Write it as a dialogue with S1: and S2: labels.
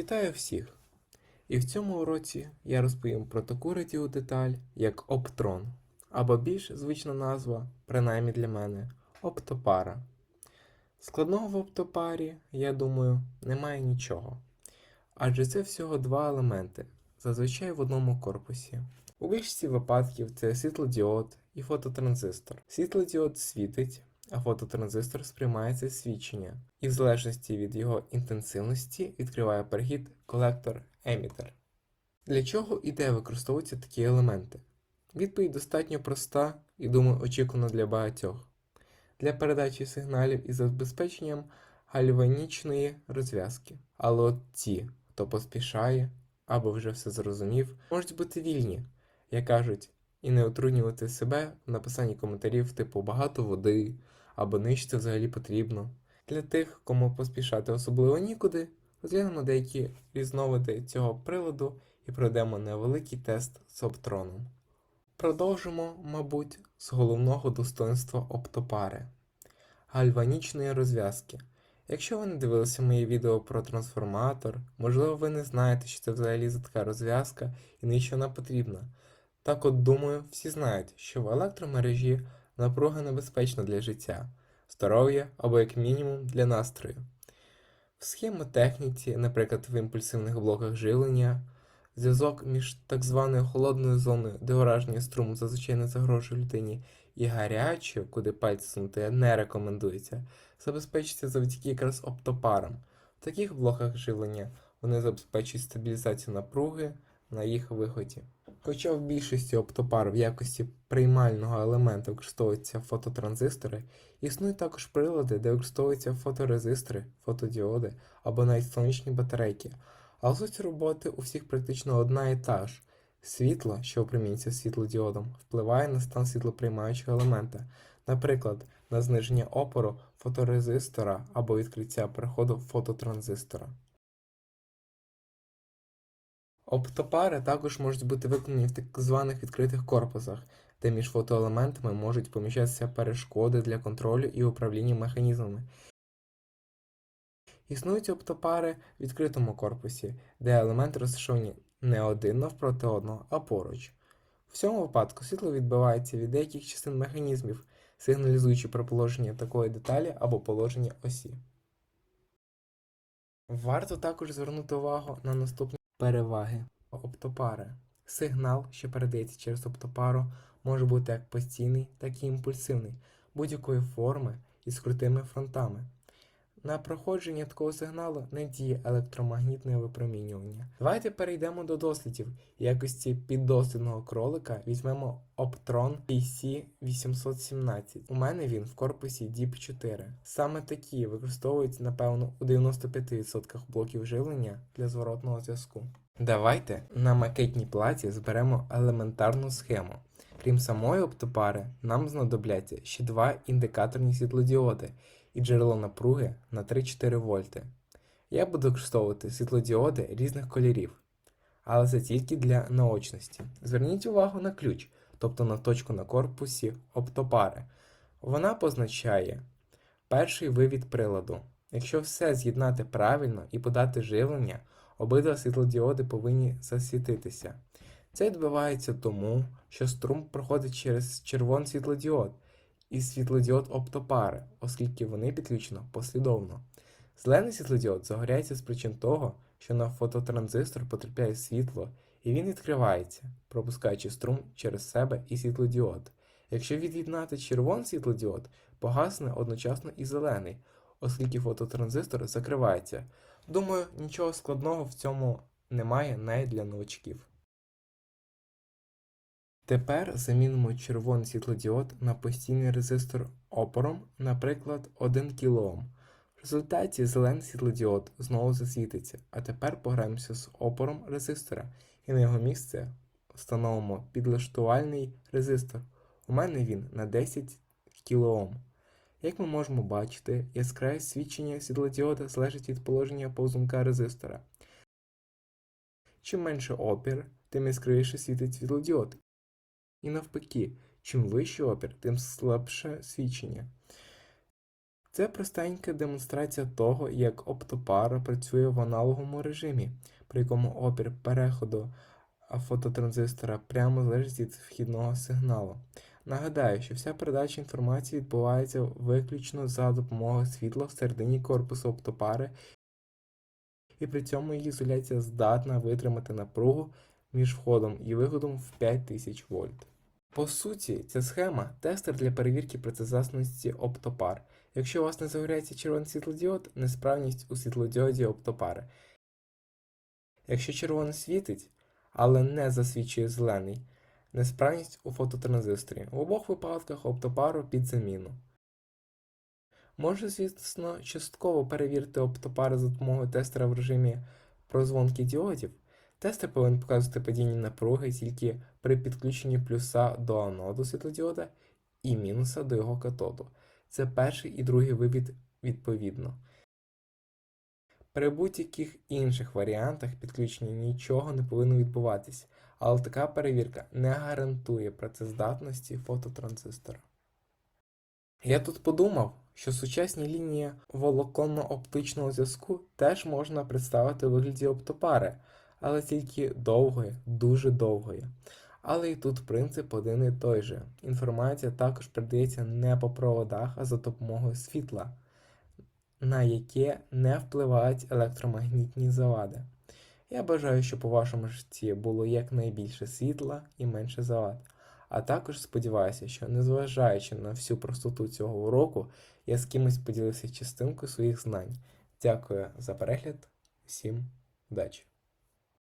S1: Вітаю всіх! І в цьому уроці я розповім про таку радіодеталь, як оптрон, або більш звична назва, принаймні для мене, оптопара. Складного в оптопарі, я думаю, немає нічого. Адже це всього два елементи, зазвичай в одному корпусі. У більшості випадків це світлодіод і фототранзистор. Світлодіод світить, а фототранзистор сприймається свідчення, і в залежності від його інтенсивності відкриває перехід колектор-емітер. Для чого і де використовуються такі елементи? Відповідь достатньо проста і, думаю, очікувана для багатьох. Для передачі сигналів із забезпеченням гальванічної розв'язки. Але от ті, хто поспішає або вже все зрозумів, можуть бути вільні, як кажуть, і не утруднювати себе в написанні коментарів типу багато води або нижче взагалі потрібно. Для тих, кому поспішати особливо нікуди, розглянемо деякі різновиди цього приладу і пройдемо невеликий тест з оптроном. Продовжимо, мабуть, з головного достоинства оптопари гальванічної розв'язки. Якщо ви не дивилися моє відео про трансформатор, можливо, ви не знаєте, що це взагалі за така розв'язка і навіщо вона потрібна. Так от думаю, всі знають, що в електромережі напруга небезпечна для життя, здоров'я або як мінімум для настрою. В схемотехніці, наприклад, в імпульсивних блоках живлення, зв'язок між так званою холодною зоною, де ураження струму зазвичай не загрожує людині, і гарячою, куди пальці сунути не рекомендується, забезпечується завдяки якраз оптопарам. В таких блоках живлення вони забезпечують стабілізацію напруги на їх виході. Хоча в більшості оптопар в якості приймального елемента використовуються фототранзистори, існують також прилади, де використовуються фоторезистори, фотодіоди або навіть сонячні батарейки. Але суть роботи у всіх практично одна і та ж. Світло, що опромінюється світлодіодом, впливає на стан світлоприймаючого елемента, наприклад, на зниження опору фоторезистора або відкриття переходу фототранзистора. Оптопари також можуть бути виконані в так званих відкритих корпусах, де між фотоелементами можуть поміщатися перешкоди для контролю і управління механізмами. Існують оптопари в відкритому корпусі, де елементи розташовані не один навпроти одного, а поруч. В цьому випадку світло відбивається від деяких частин механізмів, сигналізуючи про положення такої деталі або положення осі. Варто також звернути увагу на наступні переваги оптопари. Сигнал, що передається через оптопару, може бути як постійний, так і імпульсивний, будь-якої форми і з крутими фронтами. На проходження такого сигналу не діє електромагнітне випромінювання. Давайте перейдемо до дослідів. Якості піддослідного кролика візьмемо Optron PC817. У мене він в корпусі DIP4. Саме такі використовуються, напевно, у 95% блоків живлення для зворотного зв'язку. Давайте на макетній платі зберемо елементарну схему. Крім самої оптопари, нам знадобляться ще два індикаторні світлодіоди і джерело напруги на 3-4 вольти. Я буду використовувати світлодіоди різних кольорів, але це тільки для наочності. Зверніть увагу на ключ, тобто на точку на корпусі оптопари. Вона позначає перший вивід приладу. Якщо все з'єднати правильно і подати живлення, обидва світлодіоди повинні засвітитися. Це відбувається тому, що струм проходить через червоний світлодіод і світлодіод оптопари, оскільки вони підключено послідовно. Зелений світлодіод загоряється з причин того, що на фототранзистор потрапляє світло, і він відкривається, пропускаючи струм через себе і світлодіод. Якщо від'єднати червоний світлодіод, погасне одночасно і зелений, оскільки фототранзистор закривається. Думаю, нічого складного в цьому немає навіть для новачків. Тепер замінимо червоний світлодіод на постійний резистор опором, наприклад, 1 кОм. В результаті зелений світлодіод знову засвітиться, а тепер пограємося з опором резистора і на його місце встановимо підлаштувальний резистор. У мене він на 10 кОм. Як ми можемо бачити, яскраве свідчення світлодіода залежить від положення повзунка резистора. Чим менше опір, тим яскравіше світить світлодіод. І навпаки, чим вищий опір, тим слабше свідчення. Це простенька демонстрація того, як оптопара працює в аналоговому режимі, при якому опір переходу фототранзистора прямо залежить від вхідного сигналу. Нагадаю, що вся передача інформації відбувається виключно за допомогою світла всередині корпусу оптопари, і при цьому її ізоляція здатна витримати напругу між входом і виходом в 5000 вольт. По суті, ця схема тестер для перевірки працездатності оптопар. Якщо у вас не загоряється червоний світлодіод, несправність у світлодіоді оптопари. Якщо червоний світить, але не засвічує зелений, несправність у фототранзисторі. В обох випадках оптопару під заміну. Можна, звісно, частково перевірити оптопари за допомогою тестера в режимі прозвонки діодів. Тестер повинен показувати падіння напруги тільки при підключенні плюса до аноду світлодіода і мінуса до його катоду. Це перший і другий вивід відповідно. При будь-яких інших варіантах підключення нічого не повинно відбуватись, але така перевірка не гарантує працездатності фототранзистора. Я тут подумав, що сучасні лінії волоконно-оптичного зв'язку теж можна представити у вигляді оптопари, але тільки довгої, дуже довгої. Але і тут принцип один і той же. Інформація також передається не по проводах, а за допомогою світла, на яке не впливають електромагнітні завади. Я бажаю, щоб у вашому житті було якнайбільше світла і менше завад. А також сподіваюся, що незважаючи на всю простоту цього уроку, я з кимось поділився частинкою своїх знань. Дякую за перегляд, всім удачі!